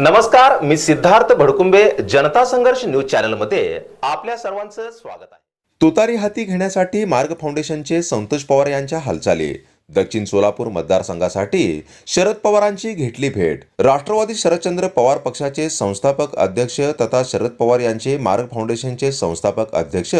नमस्कार मी सिद्धार्थ भडकुंबे जनता संघर्ष न्यूज चॅनलमध्ये आपल्या सर्वांचं स्वागत आहे. तुतारी हाती घेण्यासाठी मार्ग फाउंडेशनचे संतोष पवार यांच्या हालचाली. दक्षिण सोलापूर मतदारसंघासाठी शरद पवारांची घेतली भेट. राष्ट्रवादी शरदचंद्र पवार पक्षाचे संस्थापक अध्यक्ष तथा शरद पवार यांचे मार्ग फाउंडेशनचे संस्थापक अध्यक्ष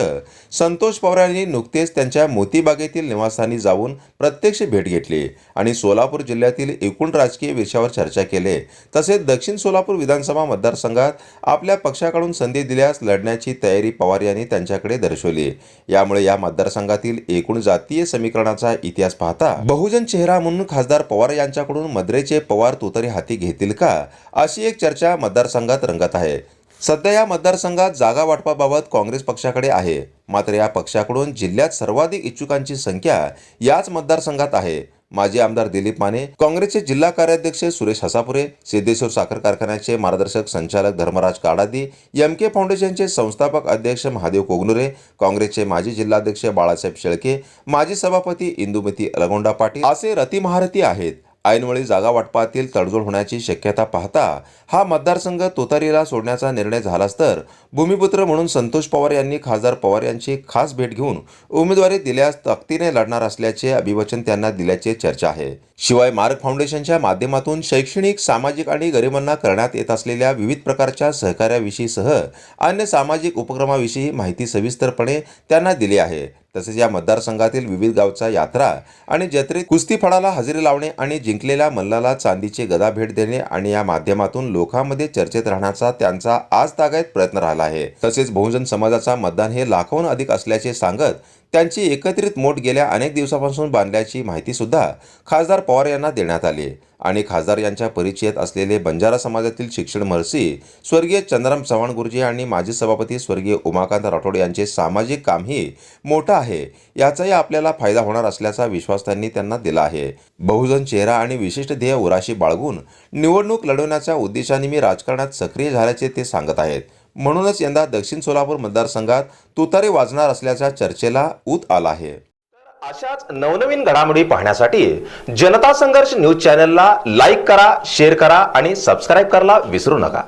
संतोष पवार यांनी नुकतेच त्यांच्या मोतीबागेतील निवासस्थानी जाऊन प्रत्यक्ष भेट घेतली आणि सोलापूर जिल्ह्यातील एकूण राजकीय विषयावर चर्चा केले. तसेच दक्षिण सोलापूर विधानसभा मतदारसंघात आपल्या पक्षाकडून संधी दिल्यास लढण्याची तयारी पवार यांनी त्यांच्याकडे दर्शवली. यामुळे या मतदारसंघातील एकूण जातीय समीकरणाचा इतिहास पाहता बहुजन चेहरा म्हणून खासदार पवार यांच्याकडून मद्रेचे पवार तुतारी हाती घेतील का? अशी एक चर्चा मतदारसंघात रंगत आहे. सध्या या मतदारसंघात जागा वाटपाबाबत काँग्रेस पक्षाकडे आहे. मात्र या पक्षाकडून जिल्ह्यात सर्वाधिक इच्छुकांची संख्या याच मतदारसंघात आहे. माजी आमदार दिलीप माने काँग्रेसचे जिल्हा कार्याध्यक्ष सुरेश हसापुरे सिद्धेश्वर साखर कारखान्याचे मार्गदर्शक संचालक धर्मराज काडादी एम के फाउंडेशनचे संस्थापक अध्यक्ष महादेव कोगनुरे काँग्रेसचे माजी जिल्हाध्यक्ष बाळासाहेब शेळके माजी सभापती इंदुमती अलगोंडा पाटील असे रतिमहारथी आहेत. ऐनवेळी जागा वाटपातील तडजोड होण्याची शक्यता पाहता हा मतदारसंघ तोतारीला सोडण्याचा निर्णय झालाच तर भूमिपुत्र म्हणून संतोष पवार यांनी खासदार पवार यांची खास भेट घेऊन उमेदवारी दिल्यास तक्तीने लढणार असल्याचे अभिवचन त्यांना दिल्याचे चर्चा आहे. शिवाय मार्ग फाउंडेशनच्या माध्यमातून शैक्षणिक सामाजिक आणि गरिबांना करण्यात येत असलेल्या विविध प्रकारच्या सहकार्याविषयीसह अन्य सामाजिक उपक्रमाविषयी माहिती सविस्तरपणे त्यांना दिली आहे. तसेच या मतदारसंघातील विविध गावचा यात्रा आणि जत्रेत कुस्ती फळाला हजेरी लावणे आणि जिंकलेल्या मल्लाला चांदीचे गदा भेट देणे आणि या माध्यमातून लोकांमध्ये चर्चेत राहण्याचा त्यांचा आज तागायत प्रयत्न राहिला आहे. तसेच बहुजन समाजाचा मतदान हे लाखोहून अधिक असल्याचे सांगत त्यांची एकत्रित मोठ गेल्या अनेक दिवसापासून बांधल्याची माहितीसुद्धा खासदार पवार यांना देण्यात आली. आणि खासदार यांच्या परिचयात असलेले बंजारा समाजातील शिक्षण महर्षी स्वर्गीय चंद्राम चव्हाण गुरुजी आणि माजी सभापती स्वर्गीय उमाकांत राठोड यांचे सामाजिक कामही मोठं आहे. याचाही आपल्याला फायदा होणार असल्याचा विश्वास त्यांनी त्यांना दिला आहे. बहुजन चेहरा आणि विशिष्ट ध्येय उराशी बाळगून निवडणूक लढवण्याच्या उद्देशाने मी राजकारणात सक्रिय झाल्याचे ते सांगत आहेत. म्हणूनच यंदा दक्षिण सोलापूर मतदारसंघात तुतारे वाजणार असल्याच्या चर्चेला ऊत आला आहे. अशाच नवनवीन घडामोडी पाहण्यासाठी जनता संघर्ष न्यूज चॅनलला लाईक करा शेअर करा आणि सबस्क्राईब करायला विसरू नका.